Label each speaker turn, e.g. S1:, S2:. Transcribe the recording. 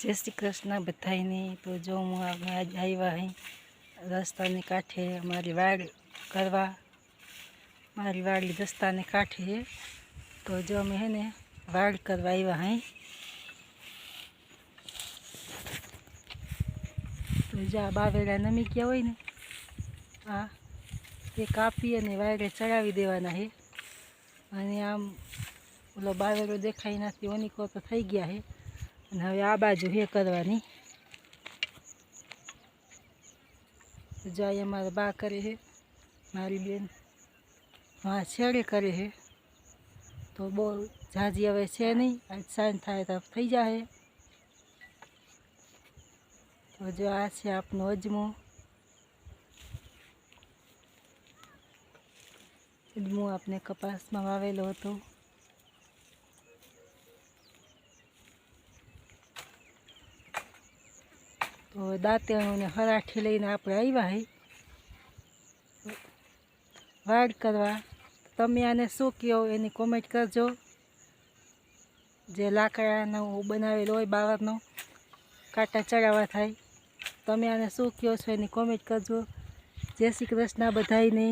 S1: જય શ્રી કૃષ્ણ બધાયને. તો જો હું આજ આવ્યા અહીં રસ્તાની કાંઠે મારી વાડ કરવા. મારી વાડી રસ્તાને કાંઠે તો જો અમે હે ને વાડ કરવા આવ્યા અહીં તો જો આ બાવેડા નમી ગયા હોય ને, આ તે કાપી અને વાયરે ચડાવી દેવાના છે અને આમ ઓલો બાવેડો દેખાઈ નથી ઓનીકો તો થઈ ગયા છે હવે આ બાજુ હે કરવાની. જો અહીંયા બા કરે છે મારી બેન. હા છેડે કરે છે તો બહુ જાજી હવે છે નહીં, આજ સાંજ થાય તો થઈ જાય તો જો આ છે આપનો અજમો. અજમો આપણે કપાસમાં વાવેલો હતો. તો હવે હરાઠી લઈને આપણે આવ્યા હઈ વાડ કરવા. તમે આને શું કહો એની કોમેન્ટ કરજો. જે લાકડાનો બનાવેલો હોય બાવરનો કાંટા ચડાવવા થાય. તમે આને શું કહો છો એની કોમેન્ટ કરજો. જય શ્રી કૃષ્ણ બધાયને.